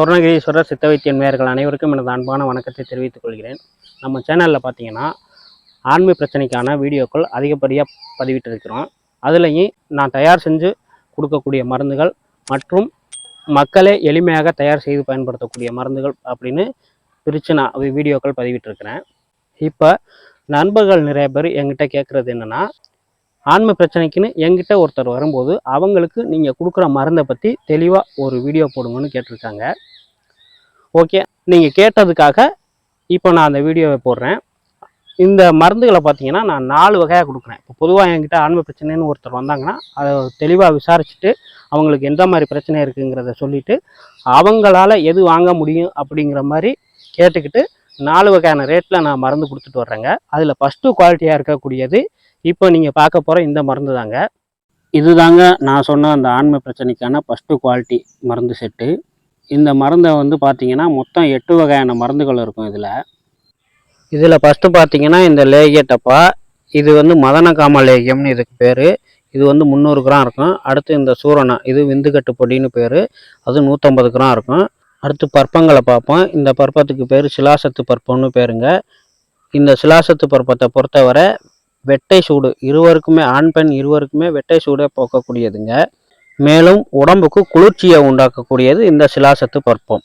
சுவர்ணகிரீஸ்வரர் சித்த வைத்தியன் நேயர்கள் அனைவருக்கும் எனது அன்பான வணக்கத்தை தெரிவித்துக் கொள்கிறேன். நம்ம சேனலில் பார்த்தீங்கன்னா ஆண்மை பிரச்சனைக்கான வீடியோக்கள் அதிகப்படியாக பதிவிட்டு இருக்கிறோம் அதுலேயும் நான் தயார் செஞ்சு கொடுக்கக்கூடிய மருந்துகள் மற்றும் மக்களே எளிமையாக தயார் செய்து பயன்படுத்தக்கூடிய மருந்துகள் அப்படின்னு பிரித்து நான் வீடியோக்கள் பதிவிட்டிருக்கிறேன். இப்போ நண்பர்கள் நிறைய பேர் என்கிட்ட கேட்குறது என்னென்னா ஆண்மை பிரச்சனைக்குன்னு எங்கிட்ட ஒருத்தர் வரும்போது அவங்களுக்கு நீங்கள் கொடுக்குற மருந்தை பற்றி தெளிவாக ஒரு வீடியோ போடுங்கன்னு கேட்டிருக்காங்க. ஓகே நீங்கள் கேட்டதுக்காக இப்போ நான் அந்த வீடியோவை போடுறேன். இந்த மருந்துகளை பார்த்தீங்கன்னா நான் நாலு வகையாக கொடுக்குறேன். இப்போ பொதுவாக என்கிட்ட ஆன்ம பிரச்சனைன்னு ஒருத்தர் வந்தாங்கன்னா அதை தெளிவாக விசாரிச்சுட்டு அவங்களுக்கு எந்த மாதிரி பிரச்சனை இருக்குங்கிறத சொல்லிவிட்டு அவங்களால எது வாங்க முடியும் அப்படிங்கிற மாதிரி கேட்டுக்கிட்டு நாலு வகையான ரேட்டில் நான் மருந்து கொடுத்துட்டு வர்றேங்க. அதில் ஃபஸ்ட்டு குவாலிட்டியாக இருக்கக்கூடியது இப்போ நீங்கள் பார்க்க போகிற இந்த மருந்து தாங்க. இதுதாங்க நான் சொன்ன அந்த ஆண்மை பிரச்சனைக்கான ஃபஸ்ட்டு குவாலிட்டி மருந்து செட்டு இந்த மருந்தை வந்து பார்த்தீங்கன்னா மொத்தம் எட்டு வகையான மருந்துகள் இருக்கும் இதில். இதில் ஃபஸ்ட்டு பார்த்தீங்கன்னா இந்த லேகியட்டப்பா இது வந்து மதனகாம லேகியம்னு இதுக்கு பேர். இது வந்து முந்நூறு கிராம் இருக்கும். அடுத்து இந்த சூரணா இது விந்துக்கட்டு பொடின்னு பேர். அது நூற்றம்பது கிராம் இருக்கும். அடுத்து பற்பங்களை பார்ப்போம். இந்த பற்பத்துக்கு பேர் சிலாசத்து பற்பம்னு பேருங்க. இந்த சிலாசத்து பற்பத்தை பொறுத்தவரை வெட்டை சூடு. இருவருக்குமே ஆண் பெண் இருவருக்குமே வெட்டை சூடை போக்கக்கூடியதுங்க. மேலும் உடம்புக்கு குளிர்ச்சியை உண்டாக்கக்கூடியது இந்த சிலாசத்து பற்பம்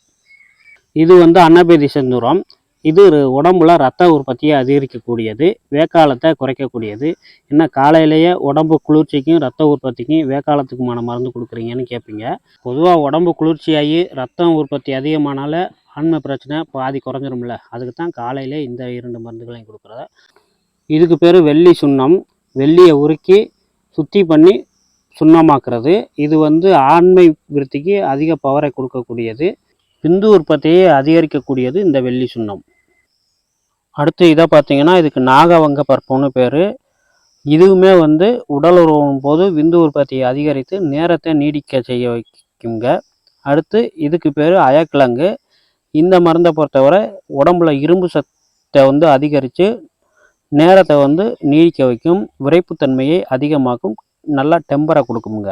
இது வந்து அன்னபேதி செந்தூரம். இது ஒரு உடம்புல ரத்த உற்பத்தியை அதிகரிக்கக்கூடியது வேக்காலத்தை குறைக்கக்கூடியது. என்ன காலையிலேயே உடம்பு குளிர்ச்சிக்கும் ரத்த உற்பத்திக்கும் வேக்காலத்துக்குமான மருந்து கொடுக்குறீங்கன்னு கேட்பீங்க பொதுவாக உடம்பு குளிர்ச்சியாகி ரத்தம் உற்பத்தி அதிகமானால ஆண்மை பிரச்சனை பாதி குறைஞ்சிரும்ல. அதுக்கு தான் காலையிலே இந்த இரண்டு மருந்துகளையும் கொடுக்குறத. இதுக்கு பேர் வெள்ளி சுண்ணம். வெள்ளியை உருக்கி சுத்தி பண்ணி சுண்ணமாக்குறது. இது வந்து ஆண்மை விருத்திக்கு அதிக பவரை கொடுக்கக்கூடியது. விந்து உற்பத்தியை அதிகரிக்கக்கூடியது இந்த வெள்ளி சுண்ணம். அடுத்து இதை பார்த்தீங்கன்னா இதுக்கு நாகவங்க பற்பம்னு பேர். இதுவுமே வந்து உடல் உறவும் போது விந்து உற்பத்தியை அதிகரித்து நேரத்தை நீடிக்க செய்ய வைக்குங்க. அடுத்து இதுக்கு பேர் அயக்கிழங்கு. இந்த மருந்தை பொறுத்தவரை உடம்புல இரும்பு சத்தை வந்து அதிகரித்து நேரத்தை வந்து நீடிக்க வைக்கும் விரைப்புத்தன்மையை அதிகமாக்கும் நல்லா டெம்பரை கொடுக்குமுங்க.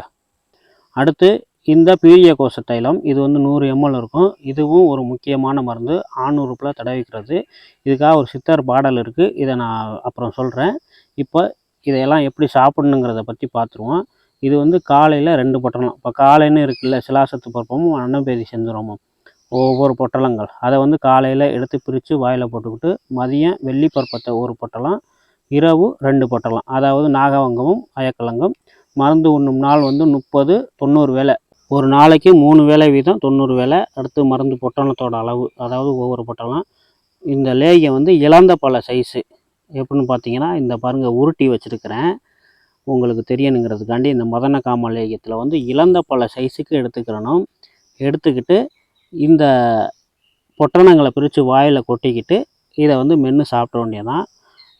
அடுத்து இந்த பீரிய கோச தைலம் இது வந்து நூறு எம்எல் இருக்கும். இதுவும் ஒரு முக்கியமான மருந்து. ஆண் உறுப்பில் தடவிக்கிறது இதுக்காக ஒரு சித்தர் பாடல் இருக்குது இதை நான் அப்புறம் சொல்கிறேன் இப்போ இதையெல்லாம் எப்படி சாப்பிடணுங்கிறத பற்றி பார்த்துருவோம் இது வந்து காலையில் ரெண்டு பொட்டலம். இப்போ காலைன்னு இருக்குல்ல சிலாசத்து பருப்பமும் அன்னபேதி செந்துரமும் ஒவ்வொரு பொட்டலங்கள். அதை வந்து காலையில் எடுத்து பிரித்து வாயில் போட்டுக்கிட்டு மதியம் வெள்ளி பருப்பத்தை ஒரு பொட்டலம் இரவு ரெண்டு பொட்டலம். அதாவது நாகவங்கமும் அயக்கலங்கம் மருந்து உண்ணும் நாள் வந்து முப்பது தொண்ணூறு வேலை ஒரு நாளைக்கு மூணு வேளை வீதம் தொண்ணூறு வேலை அடுத்து மருந்து பொட்டலத்தோட அளவு அதாவது ஒவ்வொரு பொட்டலம். இந்த லேகியம் வந்து இழந்த பல சைஸு எப்படின்னு பார்த்தீங்கன்னா இந்த பாருங்கள் உருட்டி வச்சுருக்கிறேன். உங்களுக்கு தெரியணுங்கிறதுக்காண்டி இந்த மதன காம லேகியத்தில் வந்து இழந்த பல சைஸுக்கு எடுத்துக்கிறணும். எடுத்துக்கிட்டு இந்த பொட்டணங்களை பிரித்து வாயில் கொட்டிக்கிட்டு இதை வந்து மென்று சாப்பிட வேண்டியதான்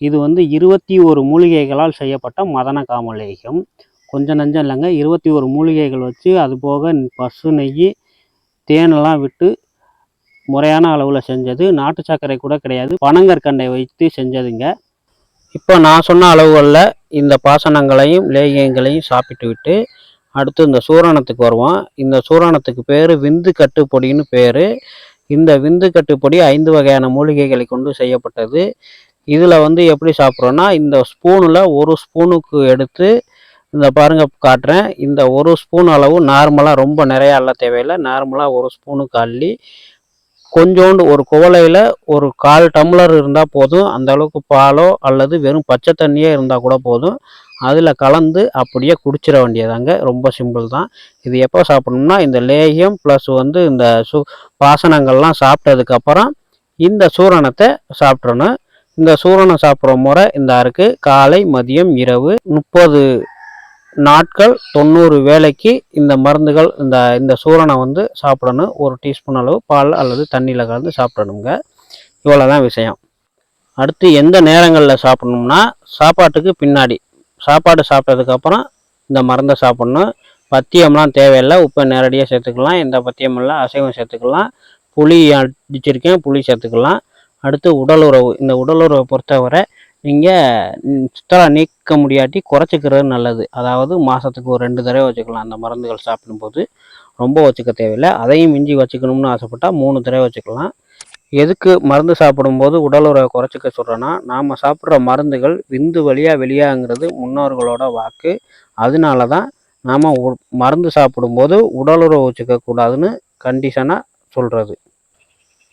இது வந்து இருபத்தி ஒரு மூலிகைகளால் செய்யப்பட்ட மதன காமலேகம் கொஞ்சம் நஞ்சம் இல்லைங்க இருபத்தி ஒரு மூலிகைகள் வச்சு அது போக பசு நெய் தேனெல்லாம் விட்டு முறையான அளவில் செஞ்சது. நாட்டு சர்க்கரை கூட கிடையாது பனங்கற்கண்டை வைத்து செஞ்சதுங்க. இப்போ நான் சொன்ன அளவுகளில் இந்த பாசனங்களையும் லேகியங்களையும் சாப்பிட்டு விட்டு அடுத்து இந்த சூரணத்துக்கு வருவோம். இந்த சூரணத்துக்கு பேர் விந்து கட்டுப்பொடின்னு பேர். இந்த விந்து கட்டுப்பொடி ஐந்து வகையான மூலிகைகளை கொண்டு செய்யப்பட்டது. இதில் வந்து எப்படி சாப்பிட்றோன்னா இந்த ஸ்பூனில் ஒரு ஸ்பூனுக்கு எடுத்து இந்த பாருங்க காட்டுறேன். இந்த ஒரு ஸ்பூன் அளவு நார்மலாக ரொம்ப நிறையா அள்ள தேவையில்லை. நார்மலாக ஒரு ஸ்பூனுக்கு அள்ளி கொஞ்சோண்டு ஒரு குவளையில் ஒரு கால் டம்ளர் இருந்தால் போதும். அந்த அளவுக்கு பாலோ அல்லது வெறும் பச்சை தண்ணியே இருந்தால் கூட போதும். அதில் கலந்து அப்படியே குடிச்சிட வேண்டியதாங்க. ரொம்ப சிம்பிள் தான். இது எப்போ சாப்பிடணும்னா இந்த லேகியம் ப்ளஸ் வந்து இந்த சு பாசனங்கள்லாம் சாப்பிட்டதுக்கப்புறம் இந்த சூரணத்தை சாப்பிட்றணும் இந்த சூரணம் சாப்பிட்ற முறை இந்த அறுக்கு காலை மதியம் இரவு முப்பது நாட்கள் தொண்ணூறு வேளைக்கு இந்த மருந்துகள் இந்த இந்த சூரணம் வந்து சாப்பிடணும். ஒரு டீஸ்பூன் அளவு பால் அல்லது தண்ணியில் கலந்து சாப்பிடணுங்க. இவ்வளோதான் விஷயம். அடுத்து எந்த நேரங்களில் சாப்பிடணும்னா சாப்பாட்டுக்கு பின்னாடி சாப்பாடு சாப்பிட்டதுக்கப்புறம் இந்த மருந்தை சாப்பிட்ணும். பத்தியம்லாம் தேவையில்லை. உப்பை நேரடியாக சேர்த்துக்கலாம். எந்த பத்தியம் இல்லை. அசைவம் சேர்த்துக்கலாம். புளி அடிச்சிருக்கேன். புளி சேர்த்துக்கலாம். அடுத்து உடல் உறவு. இந்த உடல் உறவை பொறுத்தவரை நீங்கள் சுத்தரா நீக்க முடியாட்டி குறைச்சிக்கிறது நல்லது. அதாவது மாதத்துக்கு ஒரு ரெண்டு தடவை வச்சுக்கலாம். அந்த மருந்துகள் சாப்பிடும்போது ரொம்ப வச்சுக்க தேவையில்லை. அதையும் மிஞ்சி வச்சுக்கணும்னு ஆசைப்பட்டால் மூணு தடவை வச்சுக்கலாம். எதுக்கு மருந்து சாப்பிடும்போது உடல் உறவை குறைச்சிக்க சொல்கிறேன்னா நாம் சாப்பிட்ற மருந்துகள் விந்து வழியாக வெளியாங்கிறது முன்னோர்களோட வாக்கு. அதனால தான் நாம் மருந்து சாப்பிடும்போது உடல் வச்சுக்க கூடாதுன்னு கண்டிஷனாக சொல்கிறது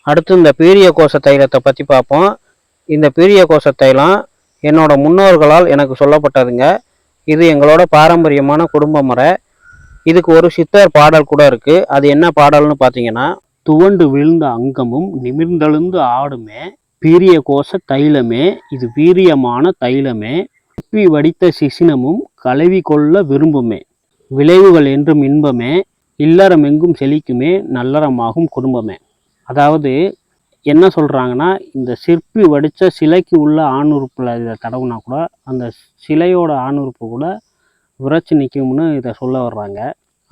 அடுத்து இந்த பீரிய கோஷ தைலத்தை பற்றி பார்ப்போம். இந்த பீரிய கோஷ தைலம் என்னோட முன்னோர்களால் எனக்கு சொல்லப்பட்டதுங்க. இது எங்களோட பாரம்பரியமான குடும்ப முறை. இதுக்கு ஒரு சித்தர் பாடல் கூட இருக்குது அது என்ன பாடல்னு பார்த்தீங்கன்னா துவண்டு விழுந்த அங்கமும் நிமிர்ந்தெழுந்து ஆடுமே பீரிய கோச தைலமே இது வீரியமான தைலமே உப்பி வடித்த சிசினமும் கலவி கொள்ள விரும்புமே. விளைவுகள் என்றும் இன்பமே இல்லறம் எங்கும் செழிக்குமே நல்லறமாகும் குடும்பமே. அதாவது என்ன சொல்கிறாங்கன்னா இந்த சிற்பி வடித்த சிலைக்கு உள்ள ஆணுறுப்பில் இதை தடவுனா கூட அந்த சிலையோட ஆணுறுப்பு கூட விரைச்சி நிற்கும்னு இதை சொல்ல வர்றாங்க.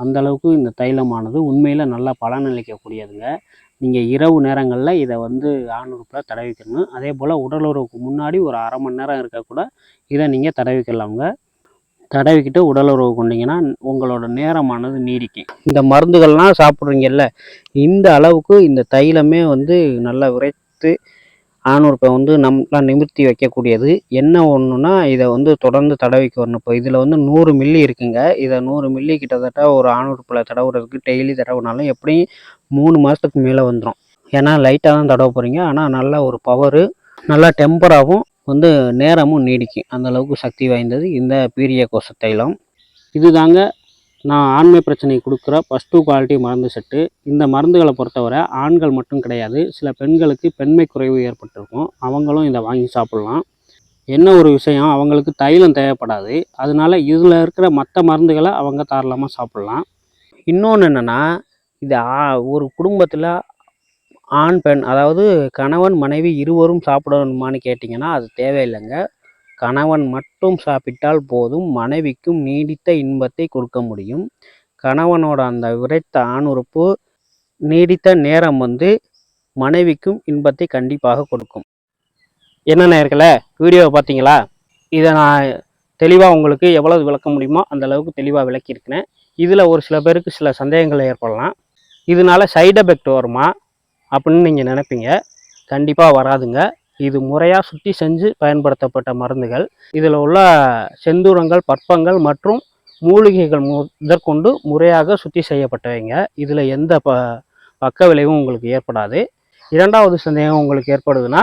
அந்த அளவுக்கு இந்த தைலமானது உண்மையில் நல்லா பலனளிக்கக்கூடியதுங்க. நீங்கள் இரவு நேரங்களில் இதை வந்து ஆணுறுப்பில் தடவிக்கணும். அதே போல் உடலுறவுக்கு முன்னாடி ஒரு அரை மணி நேரம் இருக்க கூட இதை நீங்கள் தடவிக்கலாங்க தடவிக்கிட்டு உடலுறவு கொண்டீங்கன்னா உங்களோட நேரமானது நீடிக்கும். இந்த மருந்துகள்லாம் சாப்பிட்றீங்கல்ல இந்த அளவுக்கு இந்த தைலமே வந்து நல்லா விரைத்து ஆணுறுப்பை வந்து நம்மளாம் நிமிர்த்தி வைக்கக்கூடியது. என்ன ஒன்றுனா இதை வந்து தொடர்ந்து தடவிக்க வரணும். இப்போ இதில் வந்து நூறு மில்லி இருக்குங்க. இதை நூறு மில்லி கிட்டத்தட்ட ஒரு ஆணுறுப்பில் தடவுறதுக்கு டெய்லி தடவுனாலும் எப்படியும் மூணு மாதத்துக்கு மேலே வந்துடும் ஏன்னா லைட்டாக தான் தடவை போகிறீங்க ஆனால் நல்ல ஒரு பவரு நல்லா டெம்பராகவும் வந்து நேரமும் நீடிக்கும். அந்த அளவுக்கு சக்தி வாய்ந்தது இந்த பீரிய கோச தைலம். இதுதாங்க நான் ஆண்மை பிரச்சனை கொடுக்குற ஃபஸ்ட் டூ குவாலிட்டி மருந்து செட்டு. இந்த மருந்துகளை பொறுத்தவரை ஆண்கள் மட்டும் கிடையாது. சில பெண்களுக்கு பெண்மை குறைவு ஏற்பட்டிருக்கும். அவங்களும் இதை வாங்கி சாப்பிட்லாம். என்ன ஒரு விஷயம்? அவங்களுக்கு தைலம் தேவைப்படாது. அதனால இதில் இருக்கிற மற்ற மருந்துகளை அவங்க தாராளமாக சாப்பிட்லாம். இன்னொன்று என்னென்னா இது ஆ- ஒரு குடும்பத்தில் ஆண் பெண் அதாவது கணவன் மனைவி இருவரும் சாப்பிடணுமான்னு கேட்டிங்கன்னா அது தேவையில்லைங்க. கணவன் மட்டும் சாப்பிட்டால் போதும் மனைவிக்கும் நீடித்த இன்பத்தை கொடுக்க முடியும். கணவனோட அந்த விரைத்த ஆணுறுப்பு நீடித்த நேரம் வந்து மனைவிக்கும் இன்பத்தை கண்டிப்பாக கொடுக்கும். என்ன நேர்களை வீடியோவை பார்த்தீங்களா? இதை நான் தெளிவாக உங்களுக்கு எவ்வளவு விளக்க முடியுமோ அந்த அளவுக்கு தெளிவாக விளக்கியிருக்கிறேன். இதில் ஒரு சில பேருக்கு சில சந்தேகங்கள் ஏற்படலாம். இதனால சைடு எஃபெக்ட் வருமா அப்படின்னு நீங்கள் நினைப்பீங்க. கண்டிப்பாக வராதுங்க. இது முறையாக சுற்றி செஞ்சு பயன்படுத்தப்பட்ட மருந்துகள். இதில் உள்ள செந்தூரங்கள் பற்பங்கள் மற்றும் மூலிகைகள் முதற்கொண்டு முறையாக சுத்தி செய்யப்பட்டவைங்க. இதில் எந்த ப பக்க விளைவும் உங்களுக்கு ஏற்படாது. இரண்டாவது சந்தேகம் உங்களுக்கு ஏற்படுதுன்னா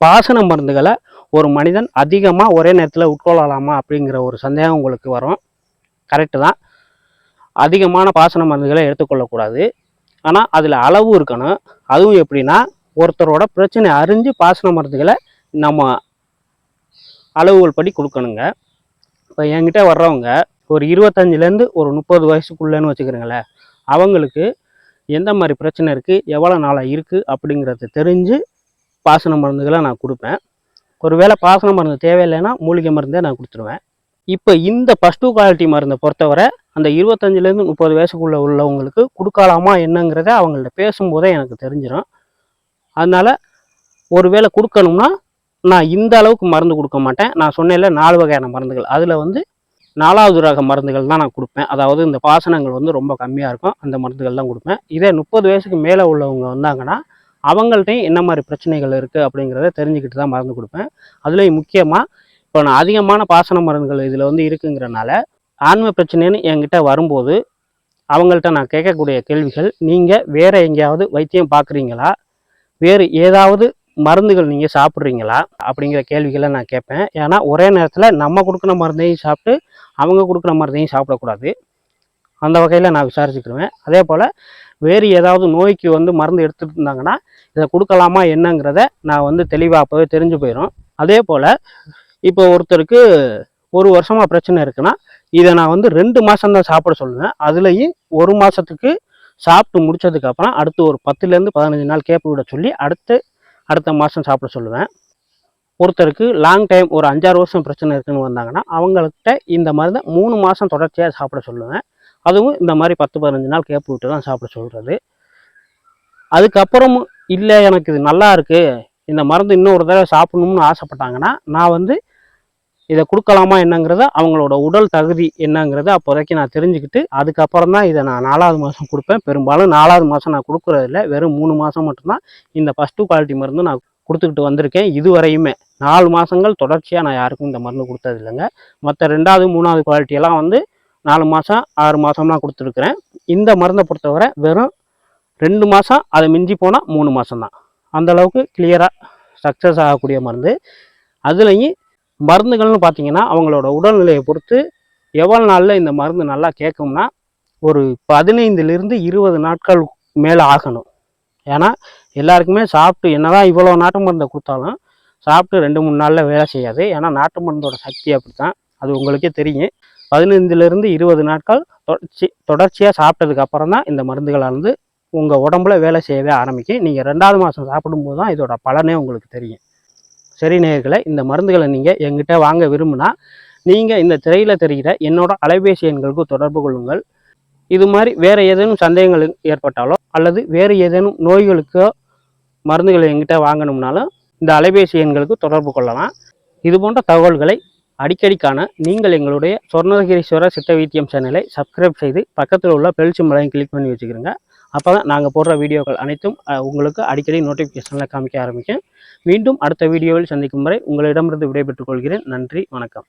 பாசன மருந்துகளை ஒரு மனிதன் அதிகமாக ஒரே நேரத்தில் உட்கொள்ளலாமா அப்படிங்கிற ஒரு சந்தேகம் உங்களுக்கு வரும். கரெக்டு தான். அதிகமான பாசன மருந்துகளை எடுத்துக்கொள்ளக்கூடாது. ஆனால் அதில் அளவு இருக்கணும். அதுவும் எப்படின்னா ஒருத்தரோட பிரச்சனை அறிஞ்சு பாசன மருந்துகளை நம்ம அளவுகள் படி கொடுக்கணுங்க. இப்போ என்கிட்ட வர்றவங்க ஒரு இருபத்தஞ்சிலேருந்து ஒரு முப்பது வயசுக்குள்ளேன்னு வச்சுக்கிறீங்களேன் அவங்களுக்கு எந்த மாதிரி பிரச்சனை இருக்குது எவ்வளோ நாளாக இருக்குது அப்படிங்கிறத தெரிஞ்சு பாசன மருந்துகளை நான் கொடுப்பேன். ஒருவேளை பாசன மருந்து தேவையில்லைன்னா மூலிகை மருந்தே நான் கொடுத்துருவேன். இப்போ இந்த ஃபஸ்ட் டூ குவாலிட்டி மருந்தை பொறுத்தவரை அந்த இருபத்தஞ்சிலேருந்து முப்பது வயசுக்குள்ளே உள்ளவங்களுக்கு கொடுக்கலாமா என்னங்கிறத அவங்கள்ட்ட பேசும்போதே எனக்கு தெரிஞ்சிடும் அதனால் ஒருவேளை கொடுக்கணும்னா நான் இந்த அளவுக்கு மருந்து கொடுக்க மாட்டேன். நான் சொன்னேன்ல நாலு வகையான மருந்துகள். அதில் வந்து நாலாவது ரக மருந்துகள் தான் நான் கொடுப்பேன். அதாவது இந்த பாசனங்கள் வந்து ரொம்ப கம்மியாக இருக்கும். அந்த மருந்துகள் தான் கொடுப்பேன். இதே முப்பது வயசுக்கு மேலே உள்ளவங்க வந்தாங்கன்னா அவங்கள்ட்டையும் என்ன மாதிரி பிரச்சனைகள் இருக்குது அப்படிங்கிறத தெரிஞ்சுக்கிட்டு தான் மருந்து கொடுப்பேன். அதுலேயும் முக்கியமாக இப்போ நான் அதிகமான பாசன மருந்துகள் இதில் வந்து இருக்குங்கிறனால ஆன்ம பிரச்சனைன்னு என்கிட்ட வரும்போது அவங்கள்ட்ட நான் கேட்கக்கூடிய கேள்விகள் நீங்கள் வேறு எங்கேயாவது வைத்தியம் பார்க்குறீங்களா? வேறு ஏதாவது மருந்துகள் நீங்கள் சாப்பிட்றீங்களா? அப்படிங்கிற கேள்விகளை நான் கேட்பேன். ஏன்னா ஒரே நேரத்தில் நம்ம கொடுக்குற மருந்தையும் சாப்பிட்டு அவங்க கொடுக்குற மருந்தையும் சாப்பிடக்கூடாது. அந்த வகையில் நான் விசாரிச்சுக்கிடுவேன் அதே போல் வேறு ஏதாவது நோய்க்கு வந்து மருந்து எடுத்துகிட்டு இருந்தாங்கன்னா இதை கொடுக்கலாமா என்னங்கிறத நான் வந்து தெளிவாக அப்போவே தெரிஞ்சு போயிடும் அதே போல் இப்போ ஒருத்தருக்கு ஒரு வருஷமாக பிரச்சனை இருக்குன்னா இதை நான் வந்து ரெண்டு மாதம் தான் சாப்பிட சொல்லுவேன். அதுலேயும் ஒரு மாதத்துக்கு சாப்பிட்டு முடிச்சதுக்கு அப்புறம் அடுத்து ஒரு பத்துலேருந்து பதினஞ்சு நாள் கேப்பு விட சொல்லி அடுத்து அடுத்த மாதம் சாப்பிட சொல்லுவேன். ஒருத்தருக்கு லாங் டைம் ஒரு அஞ்சாறு வருஷம் பிரச்சனை இருக்குன்னு வந்தாங்கன்னா அவங்கள்ட்ட இந்த மருந்தை மூணு மாதம் தொடர்ச்சியாக சாப்பிட சொல்லுவேன். அதுவும் இந்த மாதிரி பத்து பதினஞ்சு நாள் கேப்பு விட்டு தான் சாப்பிட சொல்கிறது அதுக்கப்புறமும் இல்லை எனக்கு இது நல்லா இருக்குது இந்த மருந்து இன்னும் ஒரு தடவை சாப்பிடணும்னு ஆசைப்பட்டாங்கன்னா நான் வந்து இதை கொடுக்கலாமா என்னங்கிறத அவங்களோட உடல் தகுதி என்னங்கிறத அப்போதைக்கு நான் தெரிஞ்சுக்கிட்டு அதுக்கப்புறம் தான் இதை நான் நாலாவது மாதம் கொடுப்பேன். பெரும்பாலும் நாலாவது மாதம் நான் கொடுக்குறதில்ல. வெறும் மூணு மாதம் மட்டும்தான் இந்த ஃபஸ்ட்டு குவாலிட்டி மருந்து நான் கொடுத்துக்கிட்டு வந்திருக்கேன். இதுவரையுமே நாலு மாதங்கள் தொடர்ச்சியாக நான் யாருக்கும் இந்த மருந்து கொடுத்தது இல்லைங்க மற்ற ரெண்டாவது மூணாவது குவாலிட்டியெல்லாம் வந்து நாலு மாதம் ஆறு மாதம்லாம் கொடுத்துருக்குறேன். இந்த மருந்தை பொறுத்தவரை வெறும் ரெண்டு மாதம் அதை மிஞ்சி போனால் மூணு மாதம் தான் அந்தளவுக்கு கிளியராக சக்ஸஸ் ஆகக்கூடிய மருந்து. அதுலேயும் மருந்துகள்னு பார்த்தீங்கன்னா அவங்களோட உடல்நிலையை பொறுத்து எவ்வளோ நாளில் இந்த மருந்து நல்லா கேட்கும்னா ஒரு பதினைந்துலேருந்து இருபது நாட்கள் மேலே ஆகணும். ஏன்னா எல்லாருக்குமே சாப்பிட்டு என்னதான் இவ்வளோ நாட்டு மருந்தை கொடுத்தாலும் சாப்பிட்டு ரெண்டு மூணு நாளில் வேலை செய்யாது. ஏன்னா நாட்டு மருந்தோட சக்தி அப்படி தான் அது உங்களுக்கே தெரியும். பதினைந்துலேருந்து இருபது நாட்கள் தொடர்ச்சி தொடர்ச்சியாக சாப்பிட்டதுக்கு அப்புறம் தான் இந்த மருந்துகளானது உங்கள் உடம்புல வேலை செய்யவே ஆரம்பிக்கும். நீங்கள் ரெண்டாவது மாதம் சாப்பிடும்போது தான் இதோட பலனே உங்களுக்கு தெரியும். சரி நேர்களை இந்த மருந்துகளை நீங்கள் எங்கிட்ட வாங்க விரும்பினா நீங்கள் இந்த திரையில் தெரிகிற என்னோட அலைபேசி எண்களுக்கு தொடர்பு கொள்ளுங்கள். இது மாதிரி வேறு ஏதேனும் சந்தேகங்கள் ஏற்பட்டாலோ அல்லது வேறு ஏதேனும் நோய்களுக்கோ மருந்துகளை எங்கிட்ட வாங்கணும்னாலும் இந்த அலைபேசி எண்களுக்கு தொடர்பு கொள்ளலாம். இது போன்ற தகவல்களை அடிக்கடி காண நீங்கள் எங்களுடைய சொர்ணகிரீஸ்வரர் சித்த வைத்தியம் சேனலை சப்ஸ்கிரைப் செய்து பக்கத்தில் உள்ள பெல்சி மலையை கிளிக் பண்ணி வச்சுக்கிறோங்க அப்போ தான் நாங்கள் போடுற வீடியோக்கள் அனைத்தும் உங்களுக்கு அடிக்கடி நோட்டிஃபிகேஷனில் காமிக்க ஆரம்பிக்கும் மீண்டும் அடுத்த வீடியோவில் சந்திக்கும் வரை உங்களிடமிருந்து விடைபெற்றுக் கொள்கிறேன். நன்றி வணக்கம்.